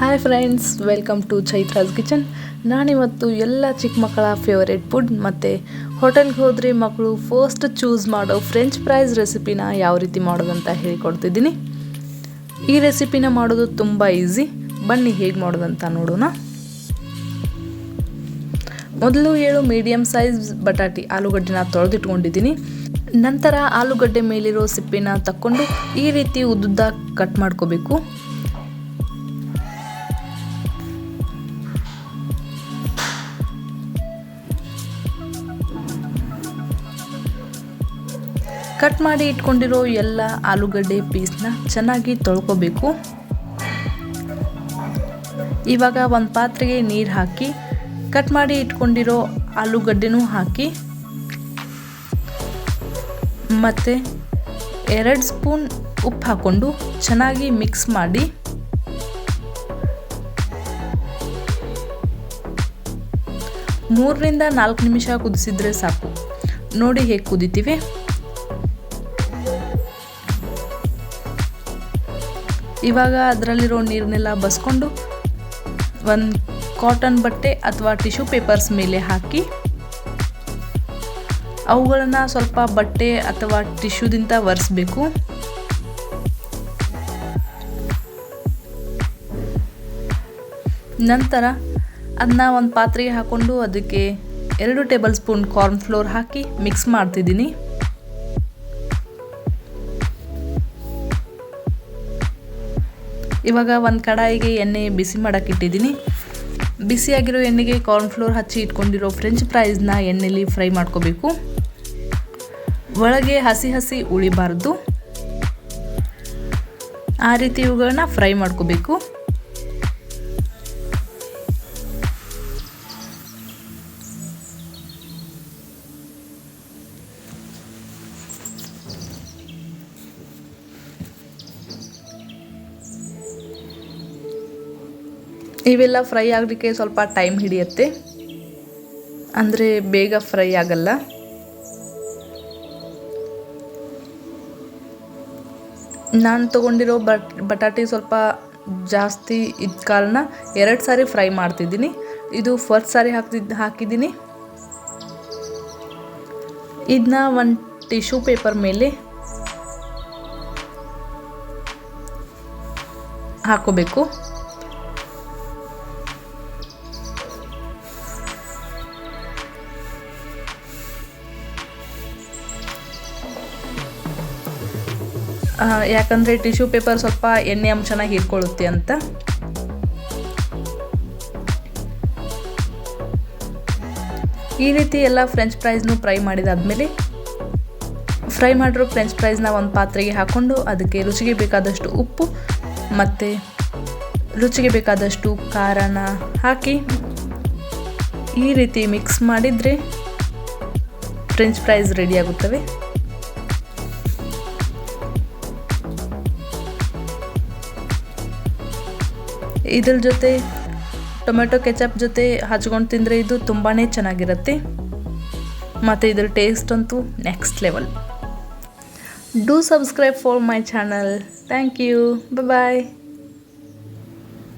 Hi friends welcome to Chaitra's kitchen ನಾನಿವತ್ತು ಎಲ್ಲ ಚಿಕ್ಕ ಮಕ್ಕಳ ಫೇವರೇಟ್ ಫುಡ್ ಮತ್ತು ಹೋಟೆಲ್ಗೆ ಹೋದರೆ ಮಕ್ಕಳು ಫಸ್ಟ್ ಚೂಸ್ ಮಾಡೋ ಫ್ರೆಂಚ್ ಫ್ರೈಸ್ ರೆಸಿಪಿನ ಯಾವ ರೀತಿ ಮಾಡೋದಂತ ಹೇಳಿಕೊಡ್ತಿದ್ದೀನಿ. ಈ ರೆಸಿಪಿನ ಮಾಡೋದು ತುಂಬ ಈಸಿ ಬನ್ನಿ ಹೇಗೆ ಮಾಡೋದಂತ ನೋಡೋಣ. ಮೊದಲು ಏಳು ಮೀಡಿಯಮ್ ಸೈಜ್ ಬಟಾಟಿ ಆಲೂಗಡ್ಡೆನ ತೊಳೆದಿಟ್ಕೊಂಡಿದ್ದೀನಿ. ನಂತರ ಆಲೂಗಡ್ಡೆ ಮೇಲಿರೋ ಸಿಪ್ಪಿನ ತಕ್ಕೊಂಡು ಈ ರೀತಿ ಉದ್ದ ಕಟ್ ಮಾಡ್ಕೋಬೇಕು. ಕಟ್ ಮಾಡಿ ಇಟ್ಕೊಂಡಿರೋ ಎಲ್ಲ ಆಲೂಗಡ್ಡೆ ಪೀಸ್ನ ಚೆನ್ನಾಗಿ ತೊಳ್ಕೊಬೇಕು. ಇವಾಗ ಒಂದು ಪಾತ್ರೆಗೆ ನೀರು ಹಾಕಿ, ಕಟ್ ಮಾಡಿ ಇಟ್ಕೊಂಡಿರೋ ಆಲೂಗಡ್ಡೆನೂ ಹಾಕಿ, ಮತ್ತು ಎರಡು ಸ್ಪೂನ್ ಉಪ್ಪು ಹಾಕ್ಕೊಂಡು ಚೆನ್ನಾಗಿ ಮಿಕ್ಸ್ ಮಾಡಿ, ಮೂರರಿಂದ ನಾಲ್ಕು ನಿಮಿಷ ಕುದಿಸಿದ್ರೆ ಸಾಕು. ನೋಡಿ ಹೇಗೆ ಕುದಿತೀವಿ. ಇವಾಗ ಅದರಲ್ಲಿರೋ ನೀರನ್ನೆಲ್ಲ ಬಸ್ಕೊಂಡು ಒಂದು ಕಾಟನ್ ಬಟ್ಟೆ ಅಥವಾ ಟಿಶ್ಯೂ ಪೇಪರ್ಸ್ ಮೇಲೆ ಹಾಕಿ ಅವುಗಳನ್ನು ಸ್ವಲ್ಪ ಬಟ್ಟೆ ಅಥವಾ ಟಿಶ್ಯೂದಿಂದ ಒರೆಸ್ಬೇಕು. ನಂತರ ಅದನ್ನ ಒಂದು ಪಾತ್ರೆಗೆ ಹಾಕ್ಕೊಂಡು ಅದಕ್ಕೆ ಎರಡು ಟೇಬಲ್ ಸ್ಪೂನ್ ಕಾರ್ನ್ ಫ್ಲೋರ್ ಹಾಕಿ ಮಿಕ್ಸ್ ಮಾಡ್ತಿದ್ದೀನಿ. ಇವಾಗ ಒಂದು ಕಡಾಯಿಗೆ ಎಣ್ಣೆ ಬಿಸಿ ಮಾಡೋಕೆ ಇಟ್ಟಿದ್ದೀನಿ. ಬಿಸಿಯಾಗಿರೋ ಎಣ್ಣೆಗೆ ಕಾರ್ನ್ ಫ್ಲೋರ್ ಹಚ್ಚಿ ಇಟ್ಕೊಂಡಿರೋ ಫ್ರೆಂಚ್ ಫ್ರೈಸ್ನ ಎಣ್ಣೆಲಿ ಫ್ರೈ ಮಾಡ್ಕೋಬೇಕು. ಒಳಗೆ ಹಸಿ ಹಸಿ ಉಳಿಬಾರ್ದು ಆ ರೀತಿ ಇವುಗಳನ್ನ ಫ್ರೈ ಮಾಡ್ಕೋಬೇಕು. ಇವೆಲ್ಲ ಫ್ರೈ ಆಗಲಿಕ್ಕೆ ಸ್ವಲ್ಪ ಟೈಮ್ ಹಿಡಿಯುತ್ತೆ. ಅಂದರೆ ಬೇಗ ಫ್ರೈ ಆಗಲ್ಲ. ನಾನು ತೊಗೊಂಡಿರೋ ಬಟ್, ಬಟಾಟೆ ಸ್ವಲ್ಪ ಜಾಸ್ತಿ ಇದ್ದ ಕಾರಣ ಎರಡು ಸಾರಿ ಫ್ರೈ ಮಾಡ್ತಿದ್ದೀನಿ. ಇದು ಫಸ್ಟ್ ಸಾರಿ ಹಾಕ್ತಿದ್ದು ಹಾಕಿದ್ದೀನಿ. ಇದನ್ನ ಒಂದು ಟಿಶ್ಯೂ ಪೇಪರ್ ಮೇಲೆ ಹಾಕೋಬೇಕು ಯಾಕಂದರೆ ಟಿಶ್ಯೂ ಪೇಪರ್ ಸ್ವಲ್ಪ ಎಣ್ಣೆ ಅಂಶನ ಹೀರ್ಕೊಳ್ಳುತ್ತೆ ಅಂತ. ಈ ರೀತಿ ಎಲ್ಲ ಫ್ರೆಂಚ್ ಫ್ರೈಸ್ನು ಫ್ರೈ ಮಾಡಿದಾದ್ಮೇಲೆ ಫ್ರೈ ಮಾಡಿರೋ ಫ್ರೆಂಚ್ ಫ್ರೈಸ್ನ ಒಂದು ಪಾತ್ರೆಗೆ ಹಾಕ್ಕೊಂಡು ಅದಕ್ಕೆ ರುಚಿಗೆ ಬೇಕಾದಷ್ಟು ಉಪ್ಪು ಮತ್ತು ರುಚಿಗೆ ಬೇಕಾದಷ್ಟು ಖಾರನ ಹಾಕಿ ಈ ರೀತಿ ಮಿಕ್ಸ್ ಮಾಡಿದರೆ ಫ್ರೆಂಚ್ ಫ್ರೈಸ್ ರೆಡಿ ಇದ್ರ ಜೊತೆ ಟೊಮೆಟೊ ಕೆಚಪ್ ಜೊತೆ ಹಚ್ಕೊಂಡು ತಿಂದರೆ ಇದು ತುಂಬಾ ಚೆನ್ನಾಗಿರುತ್ತೆ. ಮತ್ತು ಇದ್ರ ಟೇಸ್ಟ್ ಅಂತೂ next level do subscribe for my channel thank you bye